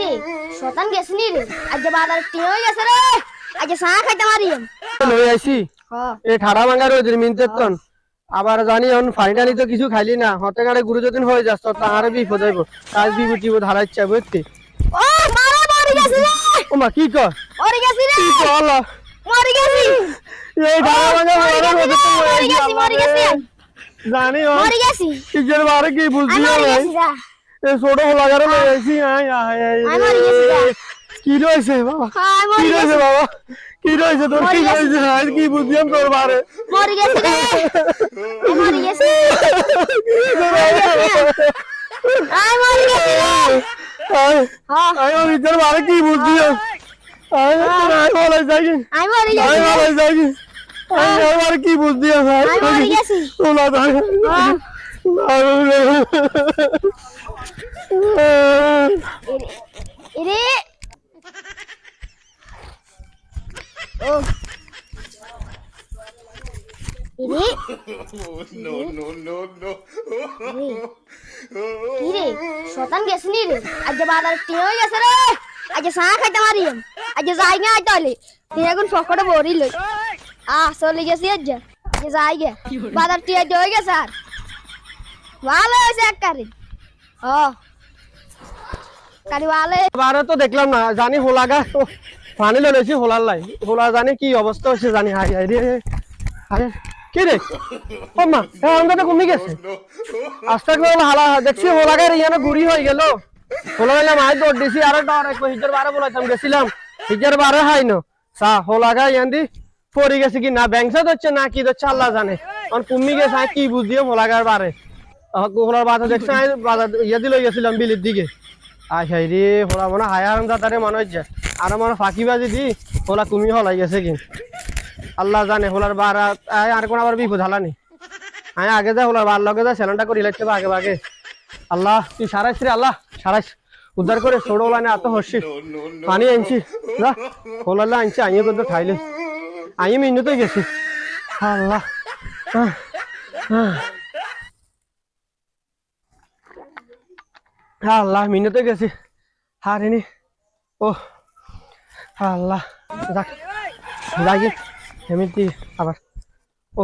রে? আজ হয়ে গেছে আজ খাইতে আইছি। ঠাড়া ভাঙা রোদের মিনতে তন আবার জানি এখন টানি তো কিছু খাইলি না। হতে গাড়ে গুরু যদিন হয়ে যাস তো তাহারে বিপদ হইব। কাজ বিপদ টিপদ হারাইছে বুঝতি ও মারা মরি গেছি রে। ও মা কি কর? মরি গেছি রে। কি কর আল্লাহ মরি গেছি এই ঠাড়া ভাঙা মরি রোদের গেছি মধ্যে তো রে, মরি গেছি মরি গেছি জানি ও মরি গেছি কিজের বারে কি বুঝছি আমি মরি ভাই গেছি যা এই ছোট লাগারে লই আইছি আয় আয় আয় আমি মরি গেছি যা কি রয়েছে বাবা হ্যাঁ কি মরি গেছি রয়েছে বাবা কি রয়েছে তোর কি মরি গেছি। রয়েছে আজ কি বুঝলাম তোর বারে মরি গেছি রে আমি মরি গেছি আমি মরি গেছি রে আয় হ্যাঁ আয় ওর ইজ্জত বারে কি বুঝছি আয় আয় বলে যাই আমি মরি আয় গেছি রে বলে যাই আয় আয় বারে কি বুঝছি আয় আমি মরি গেছি ওলা যাই হ্যাঁ ইরে ও ইরে no, no, no, no. ইরে শতান গেছনি রে আজ বাজার টিয়ে হয়ে গেছে রে আজ চা খাইতে মারিম আজ যাই না তাহলে তুই এখন ফকটে বড়ি লই আ চলে গেছি আজ আজ যাই গে বাজার টিয়ে হয়ে গেছে আর ভালো হয়েছে এক কারি ও কারি ভালো বারে তো দেখলাম না জানি হোলাগা পানি লইছি হোলার লাই হোলা জানি কি অবস্থা হচ্ছে জানি হাই হাই রে আরে কি রে মা হ্যাঁ আমরা কমে গেছে আস্তে করে হালা দেখছি ইয়ানো গুড়ি হয়ে গেল হোলা মাছ দৌড় দিছি আর ডর এক হিজের বারে বলাইতাম গেছিলাম হিজের বারে হাই ন সা হোলাগা ইয়ান দি পড়ে গেছে কি না ব্যাংসা হচ্ছে না কি হচ্ছে আল্লাহ জানে। কারণ কুমি গেছে কি বুঝিও হোলাগার বারে। হোলার বাধা দেখছে আমি বাজার ইয়ে দিলে গেছিলাম বিলির দিকে। আই হাই রে, হোলা মনে হায় আরাম দাতারে মনে হচ্ছে আর মনে ফাঁকি বাজি দি, হোলা কুমি হলাই গেছে কি। আল্লাহ জানে, হোলার বার আর কোন আবার বিপদ হালানি আমি আগে যা, হোলার বার লগে যা, সেলনটা করি লাগছে আগে আগে আল্লাহ, তুই সারাইস রে, আল্লাহ, সারাইস। উদ্ধার করে ছোট ওলানে এত হসছি পানি আনছি হোলাল্লা আনছি আইয়ে করতে খাইলে আমি মিনুতে গেছি। আল্লাহ। আল্লাহ মিনুতে গেছি। হারিনি ও আল্লাহ। যাক যাই এমনি আবার। ও।